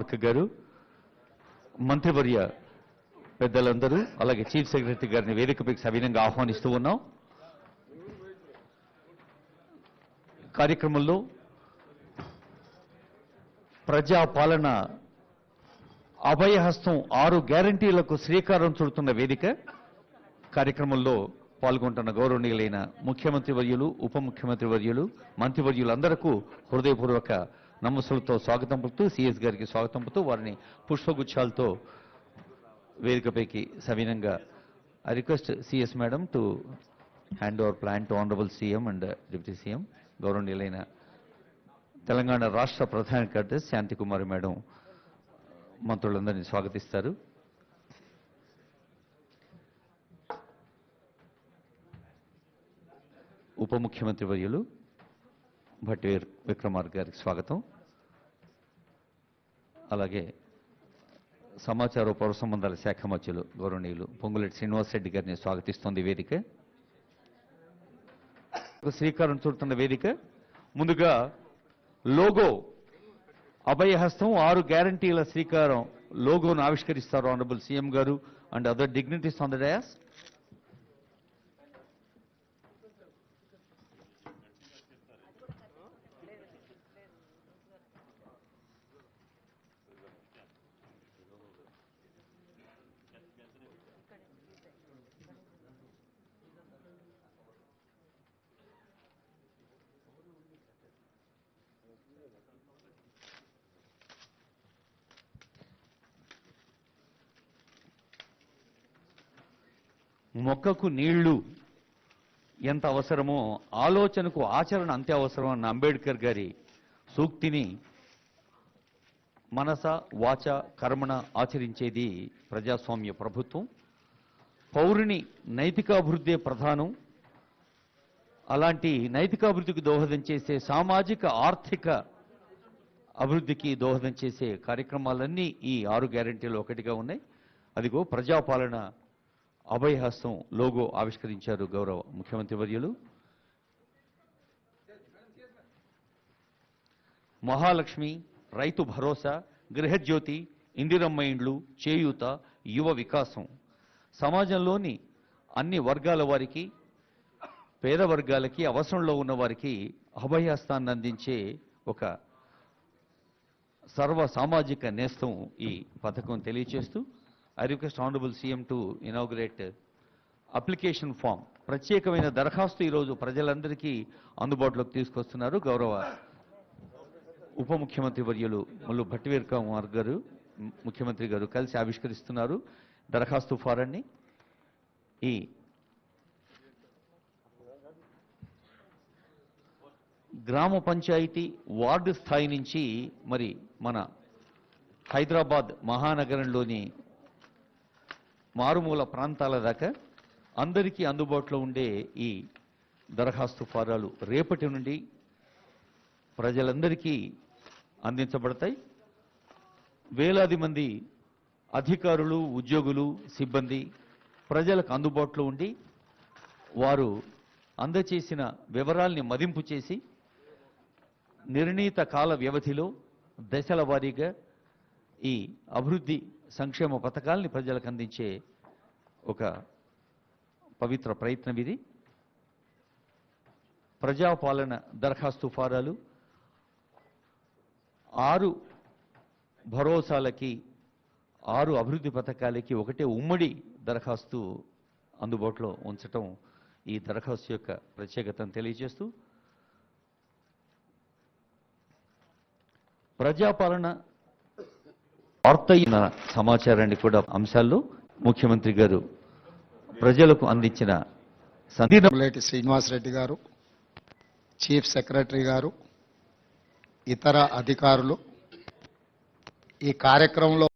విక్రమార్క గారు మంత్రివర్య పెద్దలందరూ అలాగే చీఫ్ సెక్రటరీ గారిని వేదికపైకి సవినంగా ఆహ్వానిస్తూ ఉన్నాం. కార్యక్రమంలో ప్రజాపాలన అభయహస్తం ఆరు గ్యారంటీలకు శ్రీకారం చుడుతున్న వేదిక. కార్యక్రమంలో పాల్గొంటున్న గౌరవనీయులైన ముఖ్యమంత్రి వర్యులు ఉప ముఖ్యమంత్రి వర్యులు మంత్రివర్యులందరకు హృదయపూర్వక నమస్సులతో స్వాగతం పలుతూ సిఎస్ గారికి స్వాగతం పలుతూ వారిని పుష్పగుచ్చాలతో వేదికపైకి సవినంగా I request CS madam to hand over plan to honourable CM and deputy CM గౌరవనీయులైన తెలంగాణ రాష్ట్ర ప్రధాన కార్యదర్శి శాంతికుమారి మేడం మంత్రులందరినీ స్వాగతిస్తారు. ఉప ముఖ్యమంత్రి వర్యులు భట్టి విక్రమార్ గారికి స్వాగతం. అలాగే సమాచార పౌర సంబంధాల శాఖ మధ్యలు గౌరవనీయులు శ్రీనివాస్ శ్రీనివాసరెడ్డి గారిని స్వాగతిస్తోంది వేదిక. శ్రీకారం చుడుతున్న వేదిక. ముందుగా లోగో అభయహస్తం ఆరు గ్యారంటీల శ్రీకారం లోగోను ఆవిష్కరిస్తారు ఆనరబుల్ సీఎం గారు and other dignities on the dais. మొక్కకు నీళ్ళు ఎంత అవసరమో ఆలోచనకు ఆచరణ అంతే అవసరం అన్న అంబేద్కర్ గారి సూక్తిని మనస వాచ కర్మణ ఆచరించేది ప్రజాస్వామ్య ప్రభుత్వం. పౌరుని నైతికాభివృద్ధే ప్రధానం. అలాంటి నైతికాభివృద్ధికి దోహదం చేసే సామాజిక ఆర్థిక అభివృద్ధికి దోహదం చేసే కార్యక్రమాలన్నీ ఈ ఆరు గ్యారంటీలు ఒకటిగా ఉన్నాయి. అదిగో ప్రజాపాలన అభయహస్తం లోగో ఆవిష్కరించారు గౌరవ ముఖ్యమంత్రి వర్యులు. మహాలక్ష్మి రైతు భరోసా గృహజ్యోతి ఇందిరమ్మ ఇండ్లు చేయూత యువ వికాసం. సమాజంలోని అన్ని వర్గాల వారికి పేద వర్గాలకి అవసరంలో ఉన్న వారికి అభయహస్తాన్ని అందించే ఒక సర్వ సామాజిక నేస్తం ఈ పథకం తెలియచేస్తూ I request honourable CM to inaugurate application form. ప్రత్యేకమైన దరఖాస్తు ఈరోజు ప్రజలందరికీ అందుబాటులోకి తీసుకొస్తున్నారు. గౌరవ ఉప ముఖ్యమంత్రి వర్యులు ముల్లు భట్టివేర్ కుమార్ గారు ముఖ్యమంత్రి గారు కలిసి ఆవిష్కరిస్తున్నారు. దరఖాస్తు ఫారాన్ని ఈ గ్రామ పంచాయతీ వార్డు స్థాయి నుంచి మరి మన హైదరాబాద్ మహానగరంలోని మారుమూల ప్రాంతాల దాకా అందరికీ అందుబాటులో ఉండే ఈ దరఖాస్తు ఫారాలు రేపటి నుండి ప్రజలందరికీ అందించబడతాయి. వేలాది మంది అధికారులు ఉద్యోగులు సిబ్బంది ప్రజలకు అందుబాటులో ఉండి వారు అందచేసిన వివరాల్ని మదింపు చేసి నిర్ణీత కాల వ్యవధిలో దశల వారీగా ఈ అభివృద్ధి సంక్షేమ పథకాల్ని ప్రజలకు అందించే ఒక పవిత్ర ప్రయత్నం ఇది. ప్రజాపాలన దరఖాస్తు ఫారాలు. ఆరు భరోసాలకి ఆరు అభివృద్ధి పథకాలకి ఒకటే ఉమ్మడి దరఖాస్తు అందుబాటులో ఉంచటం ఈ దరఖాస్తు యొక్క ప్రత్యేకతను తెలియజేస్తూ ప్రజాపాలన వార్తయిన సమాచారాన్ని కూడా అంశాల్లో ముఖ్యమంత్రి గారు ప్రజలకు అందించిన సందీన శ్రీనివాసరెడ్డి గారు చీఫ్ సెక్రటరీ గారు ఇతర అధికారులు ఈ కార్యక్రమంలో